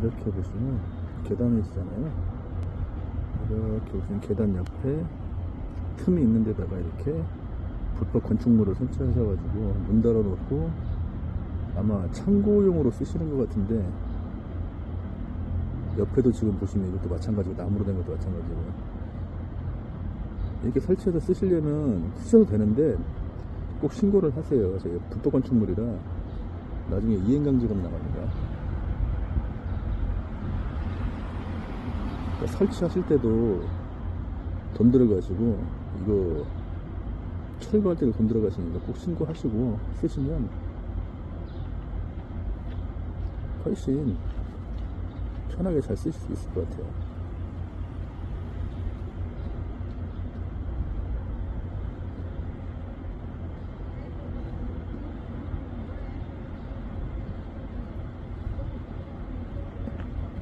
이렇게 보시면 계단이 있잖아요. 이렇게 보시면 계단 옆에 틈이 있는 데다가 이렇게 불법 건축물을 설치하셔가지고 문 달아놓고 아마 창고용으로 쓰시는 것 같은데 옆에도 지금 보시면 이것도 마찬가지고 나무로 된 것도 마찬가지고 이렇게 설치해서 쓰시려면 쓰셔도 되는데 꼭 신고를 하세요. 저희 불법 건축물이라 나중에 이행강제금 나갑니다. 그러니까 설치하실 때도 돈 들어가시고 이거 철거할 때도 돈 들어가시니까 꼭 신고하시고 쓰시면 훨씬 편하게 잘 쓰실 수 있을 것 같아요.